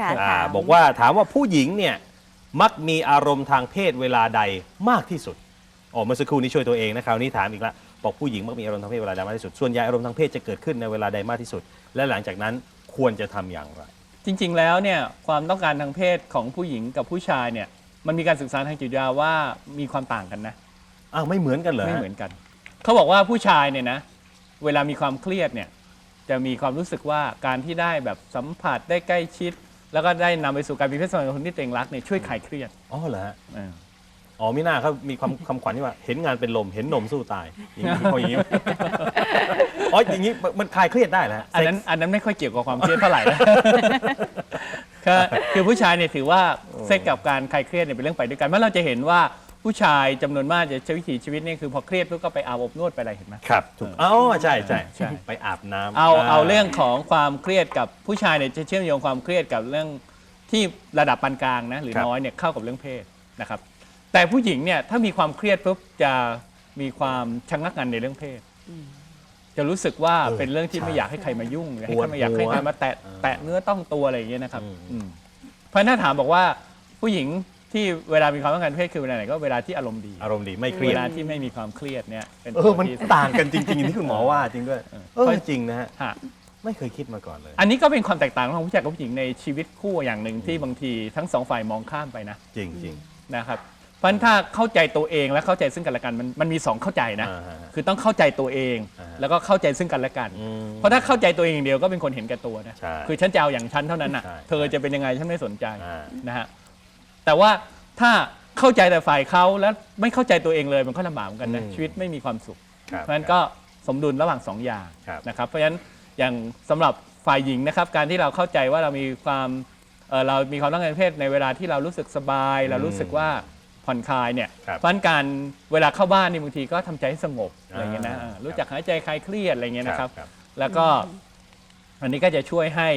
ค่ะอ่าถามบอกว่าถามว่าผู้หญิงเนี่ยมักมีอารมณ์ทางเพศเวลาใดมากที่สุดอ๋อเมื่อสักครู่นี้ช่วยตัวเองนะคราวนี้ถามอีกละบอกผู้หญิงมักมีอารมณ์ทางเพศเวลาใดมากที่สุดส่วนใหญ่อารมณ์ทางเพศจะเกิดขึ้นในเวลาใดมากที่สุด และหลังจากนั้นควรจะทำอย่างไร จริงๆ แล้วเนี่ยความต้องการทางเพศของผู้หญิงกับผู้ชายเนี่ยมันมีการศึกษาทางจิตวิทยาว่ามีความต่างกันนะอ้าวไม่เหมือนกันเหรอไม่เหมือนกัน เขาบอกว่าผู้ชายเนี่ยนะเวลามีความเครียดเนี่ยจะมีความรู้สึกว่าการที่ได้แบบสัมผัสได้ใกล้ชิด แล้วก็ได้นำไปสู่การมีเพศสัมพันธ์กับคนที่ตัวเองรักเนี่ยช่วยคลายเครียดอ๋อเหรอฮะเออ อ๋อมิน่าเขามีความคำขวัญที่ว่า เห็นงานเป็นลมเห็นนมสู้ตายอย่างนี้พออย่างนี้ อ๋ออย่างนี้มันมันคลายเครียดได้เหรอฮะอันนั้นอันนั้นไม่ค่อยเกี่ยวกับความเครียดเท่าไหร่นะ คือคือผู้ชายเนี่ยถือว่าเซ็กกับการคลายเครียดเนี่ยเป็นเรื่องไปด้วยกันเมื่อเราจะเห็นว่า ผู้ชายจำนวนมากจะใช้วิถีชีวิตเนี่ยคือพอเครียดปุ๊บก็ไปอาบอบนวดไปอะไรเห็นไหม ครับถูกอ๋อใช่ใช่ใช่ ไปอาบน้ำเอาเอาเรื่องของความเครียดกับผู้ชายเนี่ยจะเชื่อมโยงความเครียดกับเรื่องที่ระดับปานกลางนะหรือน้อยเนี่ยเข้ากับเรื่องเพศนะครับ แต่ผู้หญิงเนี่ยถ้ามีความเครียดปุ๊บจะมีความชะงักงันในเรื่องเพศ จะรู้สึกว่าเป็นเรื่องที่ไม่อยากให้ใครมายุ่งหรือให้ใครไม่อยากให้ใครมาแตะแตะเนื้อต้องตัวอะไรอย่างเงี้ยนะครับอืมเพราะฉะนั้นถ้าถามบอกว่าผู้หญิง ที่เวลามีความต้องการทางเพศคือเวลาไหนก็เวลาที่อารมณ์ดี อารมณ์ดีไม่เครีเวยดลาที่ไม่มีความเครียดเนี่ยเป็นเออมันตัวที่ต่างกันจริงๆอย่างที่คุณหมอว่าจริงด้วยเออจริงนะฮะฮะ ไม่เคยคิดมาก่อนเลย อันนี้ก็เป็นความแตกต่างระหว่างผู้ชายกับผู้หญิงในชีวิตคู่อย่างหนึ่งที่บางทีทั้งสองฝ่ายมองข้ามไปนะจริงจริง นะครับเพราะฉะนั้นถ้าเข้าใจตัวเองและเข้าใจซึ่งกันและกันมันมันมีสองเข้าใจนะอ่าฮะคือต้องเข้าใจตัวเอง อ่าฮะแล้วก็เข้าใจซึ่งกันและกัน อืมเพราะถ้าเข้าใจตัวเองอย่างเดียวก็เป็นคนเห็นแก่ตัวนะใช่คือฉันจะเอาอย่างฉันเท่านั้นน่ะใช่เธอจะเป็นยังไงฉันไม่สนใจอ่านะฮะ แต่ว่าถ้าเข้าใจแต่ฝ่ายเขาแล้วไม่เข้าใจตัวเองเลยมันก็ลำบากเหมือนกันนะอืมชีวิตไม่มีความสุข ครับ เพราะฉะนั้นก็สมดุลระหว่างสองอย่างครับนะครับ เพราะฉะนั้นอย่างสำหรับฝ่ายหญิงนะครับ การที่เราเข้าใจว่าเรามีความเอ่อเรามีความต้องการทางเพศในเวลาที่เรารู้สึกสบาย เรารู้สึกว่าผ่อนคลายเนี่ยครับเพราะฉะนั้นการเวลาเข้าบ้านนี่บางทีก็ทำใจให้สงบอะไรเงี้ยนะอ่า เออรู้จักหายใจคลายเครียดอะไรเงี้ยนะครับ ครับ แล้วก็อันนี้ก็จะช่วยให้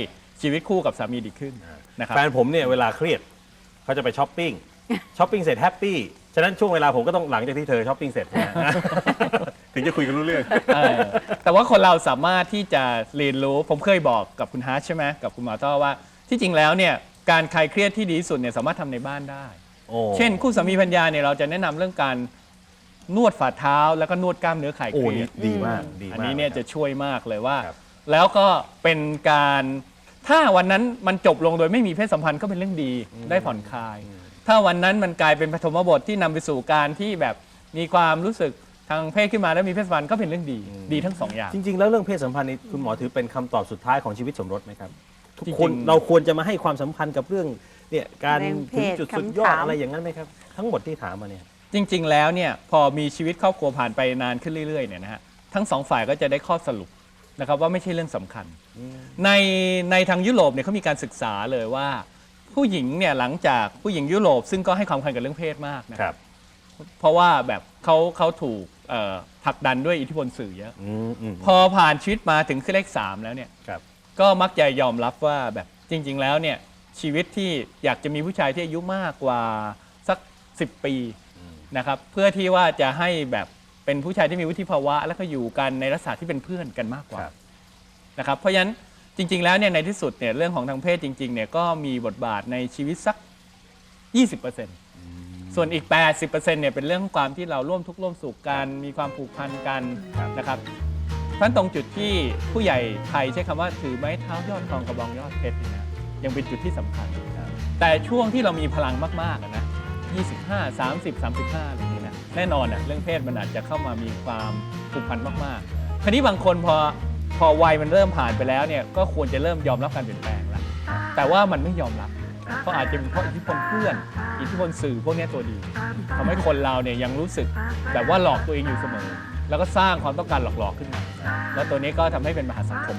ชีวิตคู่กับสามีดีขึ้นนะครับ แฟนผมเนี่ยเวลาเครียด เขาจะไปช้อปปิ้งช้อปปิ้งเสร็จแฮปปี้ฉะนั้นช่วงเวลาผมก็ต้องหลังจากที่เธอช้อปปิ้งเสร็จนะถึงจะคุยกันรู้เรื่อง เออแต่ว่าคนเราสามารถที่จะเรียนรู้ ผมเคยบอกกับคุณฮาร์ชใช่ไหมกับคุณหมอต้อว่า ที่จริงแล้วเนี่ยการคลายเครียดที่ดีที่สุดเนี่ยสามารถทำในบ้านได้ โอ้เช่น คู่สามีภรรยาเนี่ยเราจะแนะนำเรื่องการนวดฝ่าเท้า แล้วก็นวดกล้ามเนื้อคลายโอ้เครีนี่ยด ดีมากดีมาก อันนี้เนี่ยจะช่วยมากเลยว่า ครับแล้วก็เป็นการ ถ้าวันนั้นมันจบลงโดยไม่มีเพศสัมพันธ์ก็เป็นเรื่องดีได้ผ่อนคลาย ถ้าวันนั้นมันกลายเป็นปฐมบทที่นำไปสู่การที่แบบมีความรู้สึกทางเพศขึ้นมาแล้วมีเพศสัมพันธ์ก็เป็นเรื่องดีดีทั้งสองอย่าง จริง ๆ แล้วเรื่องเพศสัมพันธ์นี่คุณหมอถือเป็นคำตอบสุดท้ายของชีวิตสมรสไหมครับทุกจริงๆคนเราควรจะมาให้ความสำคัญกับเรื่องเนี่ยการเรื่องเพถึงศจุดสุดยอดคำถาม อะไรอย่างนั้นไหมครับ ทั้งหมดที่ถามมาเนี่ย จริง ๆ แล้วเนี่ยพอมีชีวิตครอบครัวผ่านไปนานขึ้นเรื่อยๆเนี่ยนะฮะทั้งสองฝ่ายก็จะได้ข้อสรุป นะครับว่าไม่ใช่เรื่องสำคัญ ในในทางยุโรปเนี่ยเขามีการศึกษาเลยว่า ผู้หญิงเนี่ยหลังจากผู้หญิงยุโรป ซึ่งก็ให้ความสำคัญกับเรื่องเพศมากนะครับ เพราะว่าแบบเขาเขาถูกเอ่อผลักดันด้วยอิทธิพลสื่อเยอะ อืมอืมพอผ่านชีวิตมาถึงขึ้นเลขสามแล้วเนี่ย ครับ ก็มักจะยอมรับว่าแบบจริง ๆ แล้วเนี่ยชีวิตที่อยากจะมีผู้ชายที่อายุมากกว่าสัก 10 ปีนะครับเพื่อที่ว่าจะให้แบบ เป็นผู้ชายที่มีวุฒิภาวะ แล้วก็อยู่กันในลักษณะที่เป็นเพื่อนกันมากกว่าครับ นะครับเพราะฉะนั้นจริง ๆ แล้วเนี่ยในที่สุดเนี่ยเรื่องของทางเพศจริงๆเนี่ยก็มีบทบาทในชีวิตสัก 20%ส่วนอีก 80%เนี่ยเป็นเรื่องของความที่เราร่วมทุกข์ร่วมสุขกันมีความผูกพันกันครับ นะครับเพราะฉะนั้นตรงจุดที่ผู้ใหญ่ไทยใช้คำว่าถือไม้เท้ายอดทองกระบองยอดเพชรเนี่ยนะยังเป็นจุดที่สำคัญ แต่ช่วงที่เรามีพลังมากๆอะนะ25 30 35อะไรอย่างเงี้ยนะ แน่นอนอะเรื่องเพศมันอาจจะเข้ามามีความผูกพันมากๆคราวนี้บางคนพอพอวัยมันเริ่มผ่านไปแล้วเนี่ยก็ควรจะเริ่มยอมรับการเปลี่ยนแปลงแล้วแต่ว่ามันไม่ยอมรับเพราะอาจจะเป็นเพราะอิทธิพลเพื่อน อิทธิพลสื่อพวกนี้ตัวดีทำให้คนเราเนี่ยยังรู้สึกแบบว่าหลอกตัวเองอยู่เสมอ แล้วก็สร้างความต้องการหลอกๆขึ้นมาแล้วตัวนี้ก็ทำให้เป็นมหาสังคม